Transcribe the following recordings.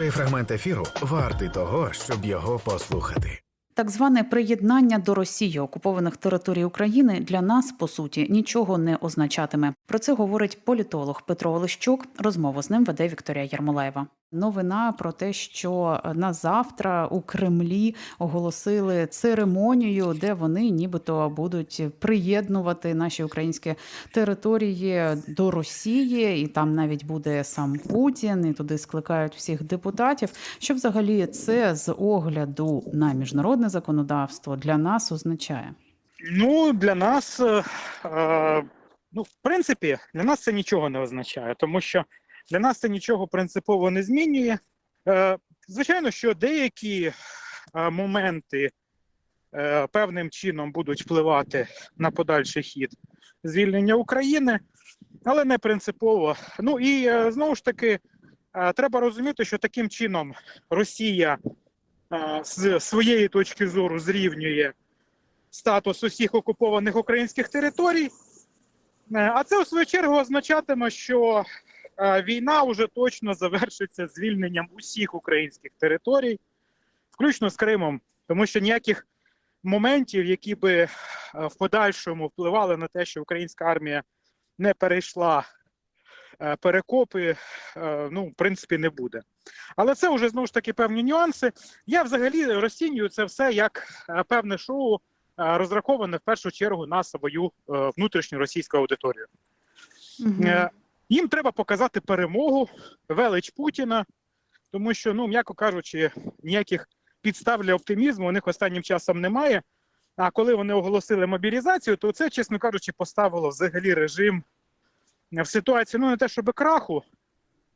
Цей фрагмент ефіру вартий того, щоб його послухати. Так зване приєднання до Росії окупованих територій України для нас по суті нічого не означатиме. Про це говорить політолог Петро Олещук. Розмову з ним веде Вікторія Ярмолаєва. Новина про те, що на завтра у Кремлі оголосили церемонію, де вони нібито будуть приєднувати наші українські території до Росії, і там навіть буде сам Путін, і туди скликають всіх депутатів. Що взагалі це з огляду на міжнародне законодавство для нас означає? Ну, для нас, е, е, ну, в принципі, для нас це нічого не означає, тому що для нас це нічого принципово не змінює. Е, звичайно, що деякі е, моменти е, певним чином будуть впливати на подальший хід звільнення України, але не принципово. Ну і знову ж таки, треба розуміти, що таким чином Росія з своєї точки зору зрівнює статус усіх окупованих українських територій. А це у свою чергу означатиме, що війна вже точно завершиться звільненням усіх українських територій, включно з Кримом, тому що ніяких моментів, які би е, в подальшому впливали на те, що українська армія не перейшла е, перекопи, е, ну, в принципі, не буде. Але це вже знову ж таки певні нюанси. Я взагалі розцінюю це все як певне шоу, розраховане в першу чергу на свою внутрішню російську аудиторію. Мгм. Їм треба показати перемогу, велич Путіна, тому що, ну, м'яко кажучи, ніяких підстав для оптимізму у них останнім часом немає. А коли вони оголосили мобілізацію, то це, чесно кажучи, поставило взагалі режим в ситуацію, ну не те, щоб краху,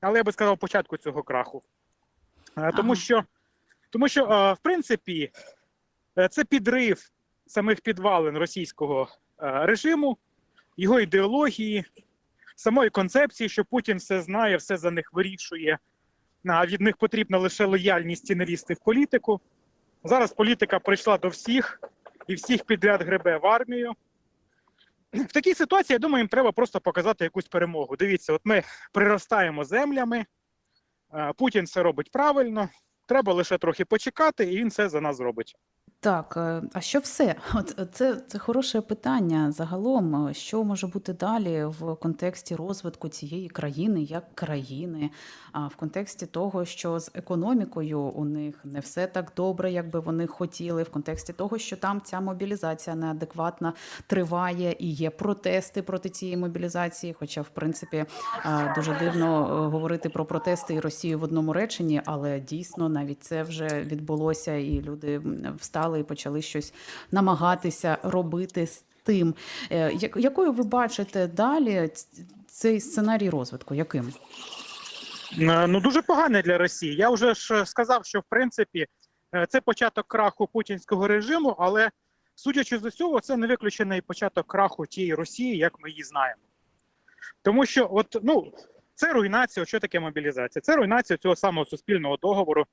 але я би сказав початку цього краху. Тому що, тому що в принципі, е, це підрив самих підвалин російського е, режиму, його ідеології, самої концепції, що Путін все знає, все за них вирішує. А від них потрібна лише лояльність і не лізти в політику. Зараз політика прийшла до всіх і всіх підряд гребе в армію. В такій ситуації, я думаю, їм треба просто показати якусь перемогу. Дивіться, от ми приростаємо землями, Путін все робить правильно, треба лише трохи почекати, і він все за нас зробить. Так, е, а що все? От е, це, це хороше питання. Загалом, е, що може бути далі в контексті розвитку цієї країни як країни, а в контексті того, що з економікою у них не все так добре, як би вони хотіли, в контексті того, що там ця мобілізація неадекватна триває і є протести проти цієї мобілізації. Хоча, в принципі, дуже дивно говорити про протести і Росію в одному реченні, але дійсно навіть це вже відбулося, і люди м, встали і почали щось намагатися робити з тим. Е, Якою ви бачите далі цей сценарій розвитку? Яким? Е, Ну дуже погане для Росії. Я вже ж сказав, що в принципі е, це початок краху путінського режиму, але судячи з усього, це не виключений початок краху тієї Росії, як ми її знаємо. Тому що, от ну це руйнація, що таке мобілізація? Це руйнація цього самого суспільного договору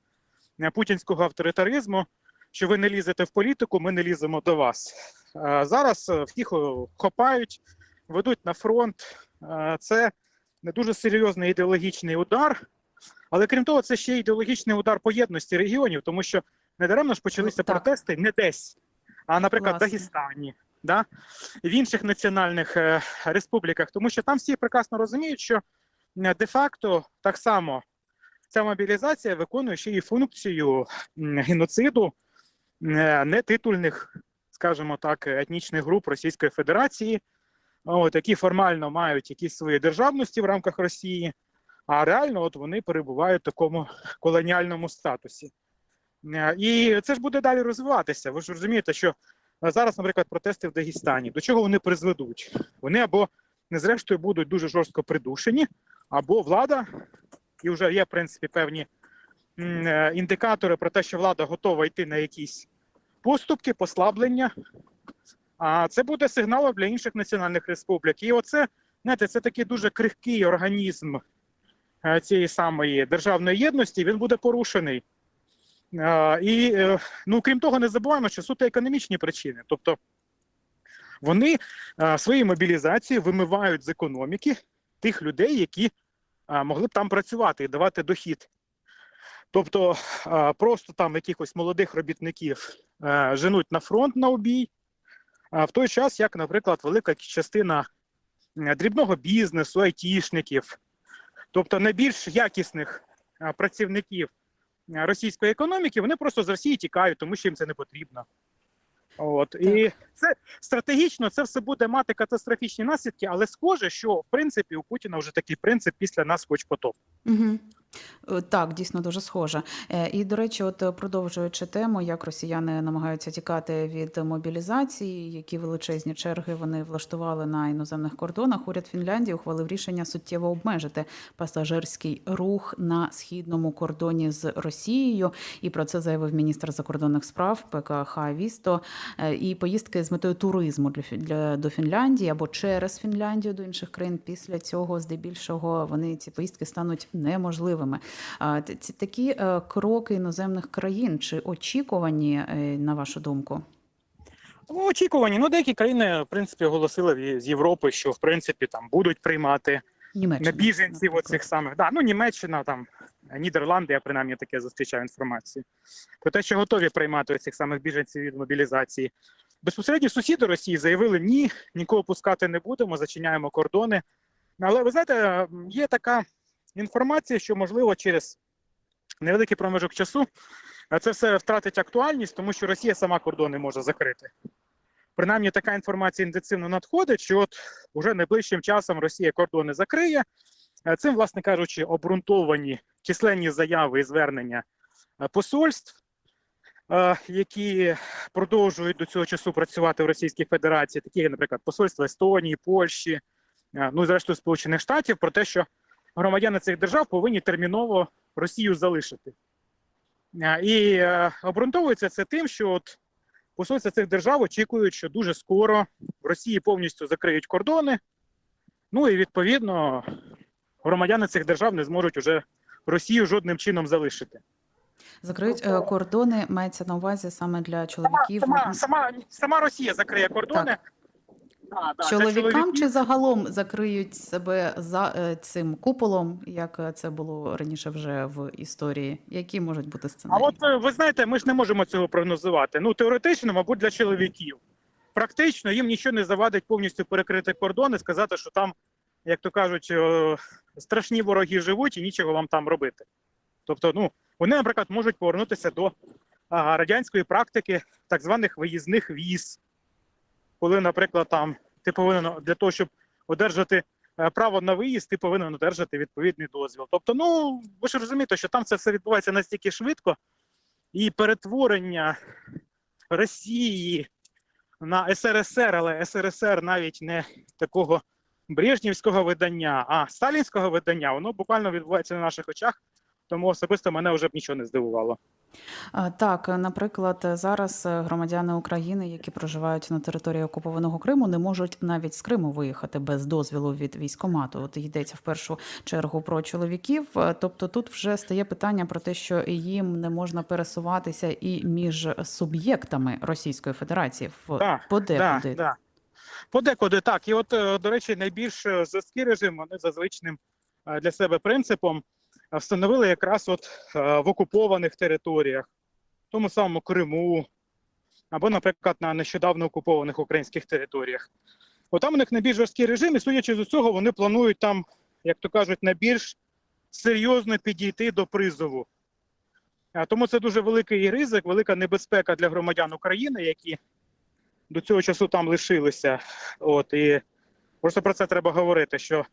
путінського авторитаризму. Що ви не лізете в політику, ми не ліземо до вас. Е, Зараз е, всіх хопають, ведуть на фронт. Е, Це не дуже серйозний ідеологічний удар. Але крім того, це ще ідеологічний удар по єдності регіонів, тому що недаремно ж почалися Ну, так. протести не десь, а, наприклад, в Дагестані, да? в інших національних республіках, тому що там всі прекрасно розуміють, що де-факто так само ця мобілізація виконує ще й функцію геноциду нетитульних, скажімо так, етнічних груп Російської Федерації, от, які формально мають якісь свої державності в рамках Росії, а реально от вони перебувають в такому колоніальному статусі. Е, І це ж буде далі розвиватися. Ви ж розумієте, що е, зараз, наприклад, протести в Дагестані, до чого вони призведуть? Вони або зрештою будуть дуже жорстко придушені, або влада, і вже є, в принципі, певні е, індикатори про те, що влада готова йти на якісь поступки, послаблення. А це буде сигналом для інших національних республік. І оце, знаєте, це такий дуже крихкий організм е, цієї самої державної єдності, він буде порушений. І е, ну, крім того, не забуваємо, що суто економічні причини. Тобто вони своєю мобілізацією вимивають з економіки тих людей, які могли б там працювати і давати дохід. Тобто просто там якихось молодих робітників е, женуть на фронт на обій, а в той час, як, наприклад, велика частина дрібного бізнесу, айтішників, тобто найбільш якісних працівників російської економіки, вони просто з Росії тікають, тому що їм це не потрібно. От і це стратегічно це все буде мати катастрофічні наслідки, але схоже, що в принципі у Путіна вже такий принцип після нас хоч потоп. Угу. Так, дійсно дуже схоже. Е, І, до речі, от е, продовжуючи тему, як росіяни намагаються тікати від мобілізації, які величезні черги вони влаштували на іноземних кордонах. Уряд Фінляндії ухвалив рішення суттєво обмежити пасажирський рух на східному кордоні з Росією. І про це заявив міністр закордонних справ ПКХ Вісто. Е, І поїздки з метою туризму для, для до Фінляндії або через Фінляндію до інших країн. Після цього, здебільшого, вони ці поїздки стануть неможливими. Т- ці такі е, кроки іноземних країн чи очікувані, е, на вашу думку? Ну, очікувані. Ну, деякі країни, в принципі, оголосили з Європи, що в принципі там будуть приймати Німеччина, на біженців оцих самих. Да, ну Німеччина, там Нідерланди, я принаймні таке зустрічаю інформацію. Про те, що готові приймати оцих самих біженців від мобілізації. Безпосередньо сусіди Росії заявили: ні, нікого пускати не будемо, зачиняємо кордони. Але ви знаєте, є така інформація, що можливо через невеликий проміжок часу е, це все втратить актуальність, тому що Росія сама кордони може закрити. Принаймні така інформація інтенсивно надходить, що от уже найближчим часом Росія кордони закриє. Е, Цим, власне кажучи, обґрунтовані численні заяви і звернення е, посольств, які продовжують до цього часу працювати в Російській Федерації, такі, наприклад, посольства Естонії, Польщі, ну і зрештою Сполучених Штатів, про те, що громадяни цих держав повинні терміново Росію залишити. Е, І е, обґрунтовується це тим, що от посольства цих держав очікують, що дуже скоро в Росії повністю закриють кордони. Ну і відповідно громадяни цих держав не зможуть уже Росію жодним чином залишити. Закриють е, кордони мається на увазі саме для чоловіків. Сама, сама, сама Росія закриє кордони. Так. Да, да, Чоловікам чи загалом закриють себе за е, цим куполом, як е, це було раніше вже в історії? Які можуть бути А от е, ви знаєте, ми ж не можемо цього прогнозувати. Ну, теоретично, мабуть, для чоловіків. Практично їм нічого не завадить повністю перекрити кордони, сказати, що там, як то кажуть, страшні вороги живуть і нічого вам там робити. Тобто, ну, вони, наприклад, можуть повернутися до радянської практики так званих виїзних віз, коли, наприклад, там ти повинен для того, щоб одержати е, право на виїзд, ти повинен одержати відповідний дозвіл. Тобто, ну ви ж розумієте, що там це все відбувається настільки швидко, і перетворення Росії на СРСР, але СРСР навіть не такого брежнівського видання, а сталінського видання, воно буквально відбувається на наших очах. Тому особисто мене вже б нічого не здивувало. Так, наприклад, зараз громадяни України, які проживають на території окупованого Криму, не можуть навіть з Криму виїхати без дозвілу від військомату. От йдеться в першу чергу про чоловіків. Тобто тут вже стає питання про те, що їм не можна пересуватися і між суб'єктами Російської Федерації в Так, подекуди. Да, да. Подекуди так. І от, е, до речі, найбільш жорсткий режим вони за звичним е, для себе принципом встановили якраз от е, в окупованих територіях, в тому самому Криму, або, наприклад, на нещодавно окупованих українських територіях. От там у них найбільш жорсткий режим, і судячи з усього, вони планують там, як то кажуть, найбільш серйозно підійти до призову. Тому це дуже великий ризик, велика небезпека для громадян України, які до цього часу там лишилися. От і просто про це треба говорити. Що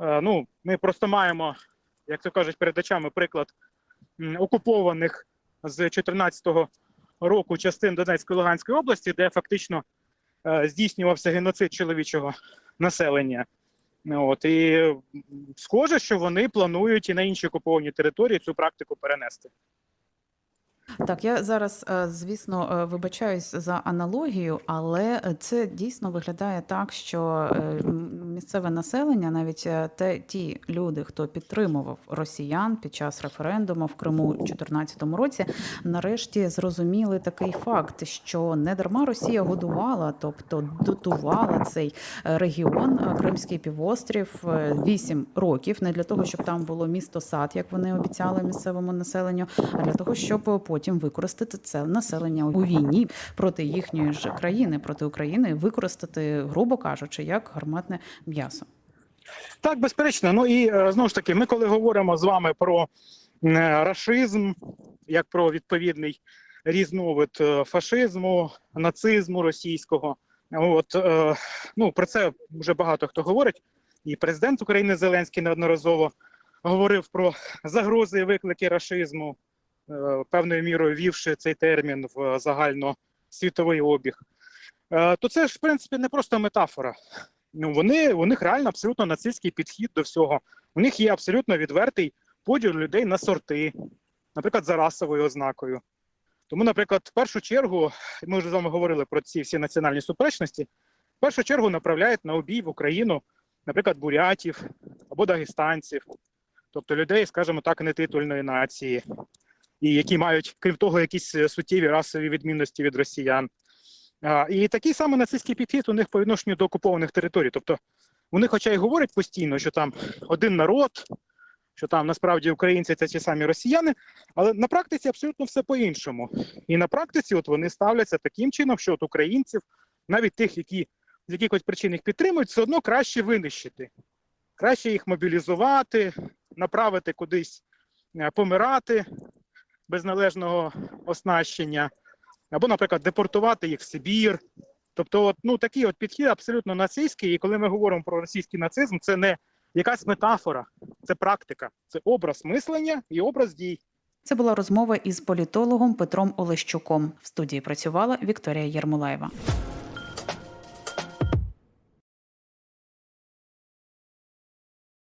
е, ну, ми просто маємо, як то кажуть, перед очами приклад окупованих з 2014 року частин Донецької Луганської області, де фактично е, здійснювався геноцид чоловічого населення. От і схоже, що вони планують і на інші окуповані території цю практику перенести. Так, я зараз, е, звісно, е, вибачаюсь за аналогію, але е, це дійсно виглядає так, що місцеве населення, навіть те, ті люди, хто підтримував росіян під час референдуму в Криму у 2014 році, нарешті зрозуміли такий факт, що не дарма Росія годувала, тобто дотувала цей регіон, Кримський півострів, 8 років, не для того, щоб там було місто сад, як вони обіцяли місцевому населенню, а для того, щоб потім використати це населення у війні проти їхньої ж країни, проти України, використати, грубо кажучи, як гарматне м'ясо. Так, безперечно. Ну і е, знову ж таки, ми коли говоримо з вами про е, рашизм, як про відповідний різновид е, фашизму, нацизму російського, от ну про це вже багато хто говорить. І президент України Зеленський неодноразово говорив про загрози і виклики рашизму, певною мірою ввівши цей термін в загальносвітовий обіг. Е, То це ж в принципі не просто метафора. Ну, вони, у них реально абсолютно нацистський підхід до всього. У них є абсолютно відвертий поділ людей на сорти, наприклад, за расовою ознакою. Тому, наприклад, в першу чергу, ми вже з вами говорили про ці всі національні суперечності, в першу чергу направляють на обій в Україну, наприклад, бурятів або дагестанців, тобто людей, скажімо так, нетитульної нації, і які мають, крім того, якісь е, суттєві расові відмінності від росіян. І такий самий нацистський підхід у них по відношенню до окупованих територій. Тобто вони, хоча й говорять постійно, що там один народ, що там насправді українці це ті самі росіяни, але на практиці абсолютно все по-іншому. І на практиці, от вони ставляться таким чином, що от українців, навіть тих, які з якихось причин їх підтримують, все одно краще винищити, краще їх мобілізувати, направити кудись е, помирати без належного оснащення або, наприклад, депортувати їх в Сибір. Тобто, от, ну такий от підхід абсолютно нацистський. І коли ми говоримо про російський нацизм, це не якась метафора, це практика, це образ мислення і образ дій. Це була розмова із політологом Петром Олещуком. В студії працювала Вікторія Єрмолаєва.